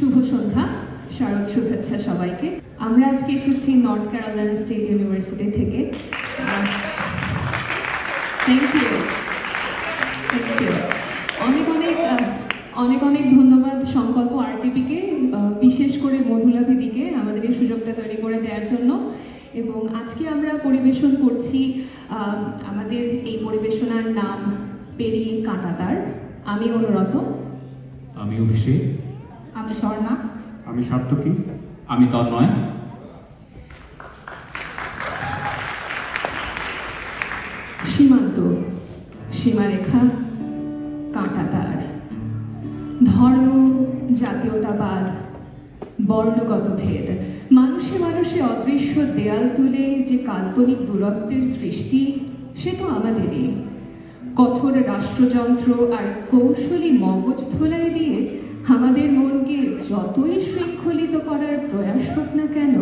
শুভ সন্ধ্যা। শারদ শুভেচ্ছা সবাইকে। আমরা আজকে এসেছি নর্থ ক্যারোলাইনা স্টেট ইউনিভার্সিটি থেকে। থ্যাংক ইউ থ্যাংক ইউ অনেক অনেক অনেক অনেক ধন্যবাদ সংকল্প আরটিপিকে বিশেষ করে মধুলাভিদিকে আমাদের এই সুযোগটা তৈরি করে দেওয়ার জন্য। এবং আজকে আমরা পরিবেশন করছি আমাদের এই পরিবেশনার নাম পেরিয়ে কাঁটাতার আমি অনুরত। আমি অভিষেক। আমি স্বর্ণা। আমি সার্থকী আমি তন্ময় সীমান্ত সীমারেখা কাঁটাতার ধর্ম জাতীয়তাবাদ বর্ণগত ভেদ। মানুষে মানুষে অদৃশ্য দেয়াল তুলে যে কাল্পনিক দূরত্বের সৃষ্টি সে তো আমাদেরই। কঠোর রাষ্ট্রযন্ত্র আর কৌশলী মগজ ধোলাই দিয়ে আমাদের মনকে যতই শৃঙ্খলিত করার প্রয়াস হোক না কেন,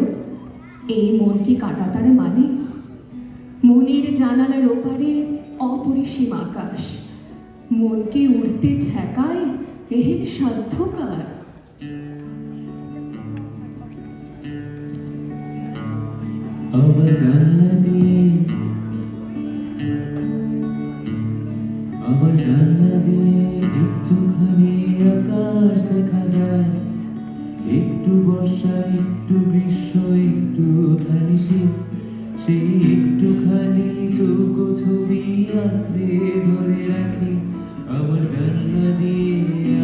এই মনকে কি কাঁটাতার মানে? মনের জানালার ওপারে অপরিসীম আকাশ। মনকে উড়তে ঠেকায় এহের সাধ্যকার। আমার জানলা দিয়ে একটু বর্ষা, একটু গ্রীষ্ম একটুখানি শীত সেই একটুখানি চোখ ছবি আঁকড়ে ধরে রাখি আমার জানলা দিয়ে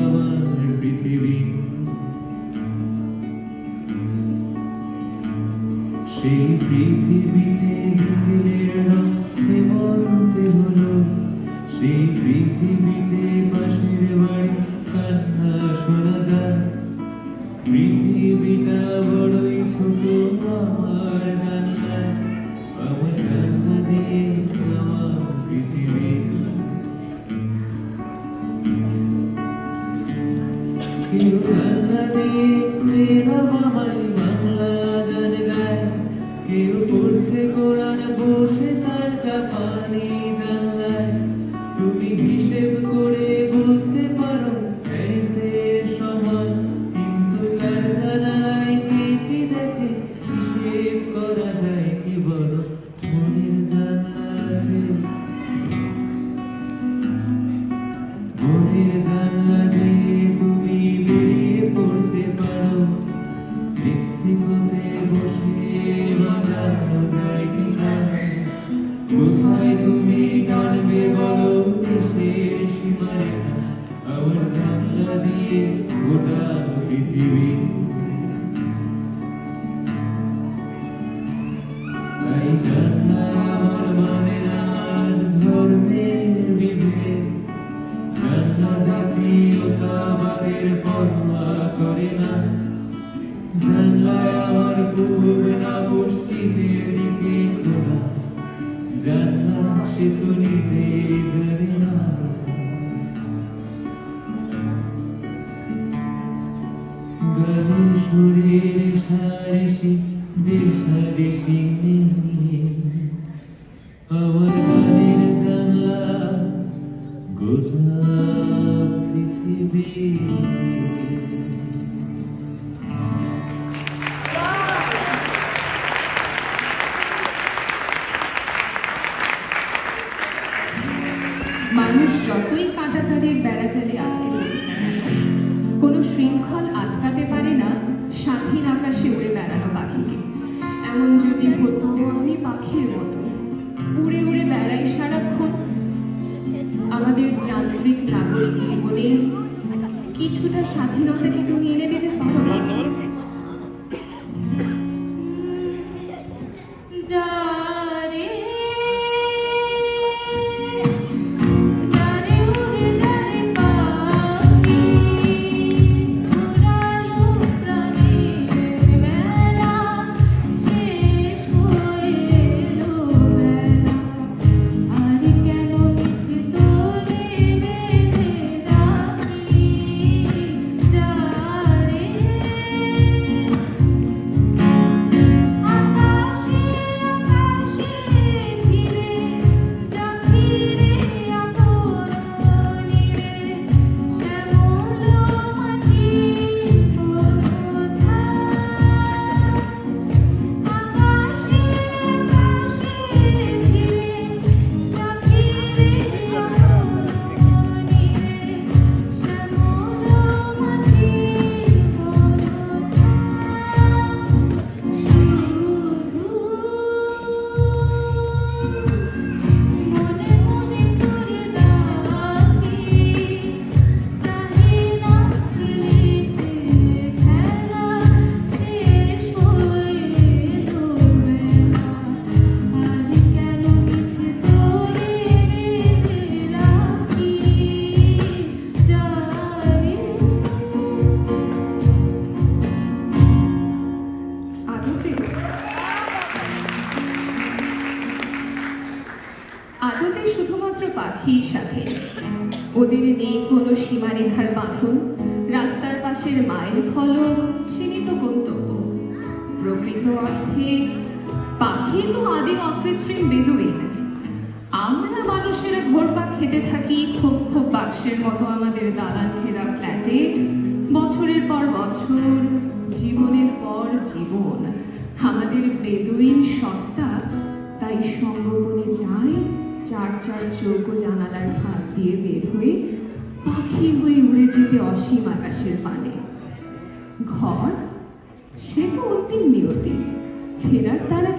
আমার পৃথিবী। সেই পৃথিবীতে রক্তে বলতে হলো, সেই পৃথিবীতে পাশের বাড়ি কান্না শোনা যায়। পৃথিবীটা বড়ই ছোট আমার জানলায় আমার দিয়ে আমার পৃথিবী। কেউ কেউ পড়ছে কোরআন বসে তার চাপানি জানলায় গানের সুরের সারেসি দেশাদেশি নিয়ে আমার গানের মানুষ যতই কাঁটাতারের বেড়াজালে আটকে কোনো শৃঙ্খল স্বাধীন আকাশে উড়ে বেড়ানো পাখিকে। এমন যদি হতো, আমি পাখির মতো উড়ে উড়ে বেড়াই সারাক্ষণ। আমাদের যান্ত্রিক নাগরিক জীবনে কিছুটা স্বাধীনতা কি তুমি পাখি সাথে। ওদের নেই কোনো সীমারেখার বাঁধন, রাস্তার পাশের মাইল ফলক, সীমিত গন্তব্য। প্রকৃত অর্থে পাখি তো আদি অকৃত্রিম বেদুইন। আমরা মানুষেরা ঘোরপাক খেতে থাকি খুব খুব বাক্সের মতো আমাদের দালান ঘেরা ফ্ল্যাটে। বছরের পর বছর, জীবনের পর জীবন। আমাদের বেদুইন সত্তা তাই সঙ্গোপনে যায় চার চার চৌকো জানালার ফাঁক দিয়ে বের হয়ে পাখি হয়ে উড়ে যেতে অসীম আকাশের পানে ঘর সে তো অন্তিম নিয়তি ফেরার তারা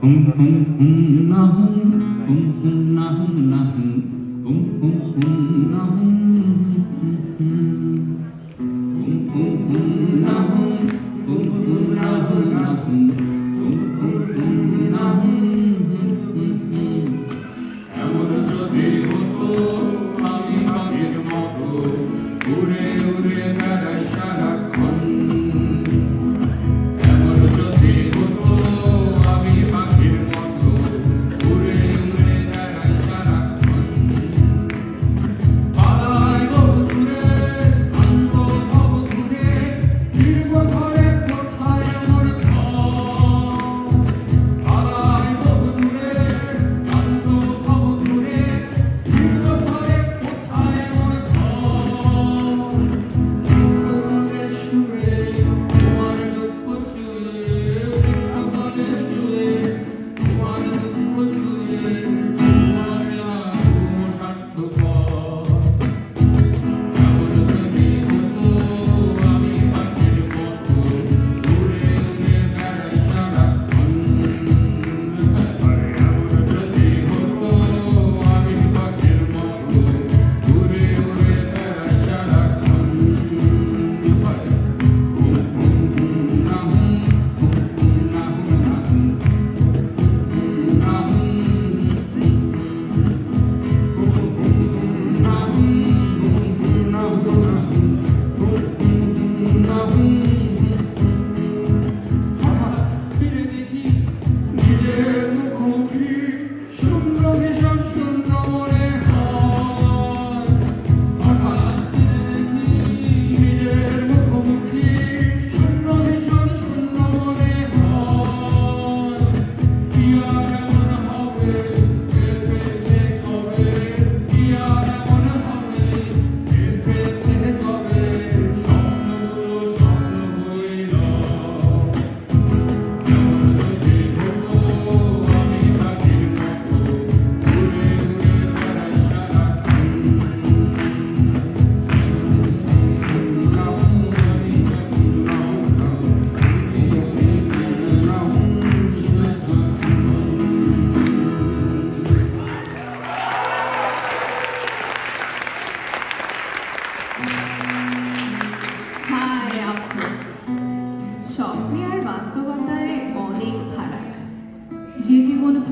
হুম হুম হুম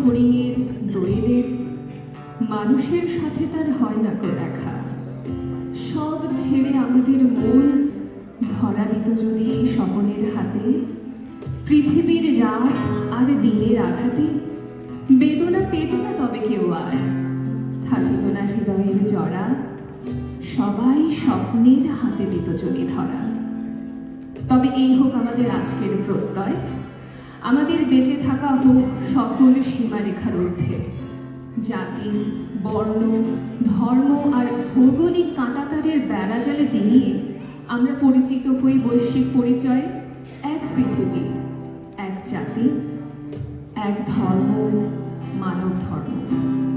ফড়িংয়ের দোয়েলের মানুষের সাথে তার হয় না কো দেখা। সব ছেড়ে আমাদের মন ধরা দিত যদি স্বপনের হাতে, পৃথিবীর রাত আর দিনের আঘাতে, বেদনা পেত না তবে কেউ আর। থাকিত না হৃদয়ের জড়া সবাই স্বপ্নের হাতে দিত চলে ধরা। তবে এই হোক আমাদের আজকের প্রত্যয়। আমাদের বেঁচে থাকা হোক সকল সীমারেখার ঊর্ধ্বে, জাতি, বর্ণ, ধর্ম আর ভৌগোলিক কাঁটাতারের বেড়াজালে ডিঙিয়ে আমরা পরিচিত হই বৈশ্বিক পরিচয়, এক পৃথিবী, এক জাতি, এক ধর্ম, মানব ধর্ম।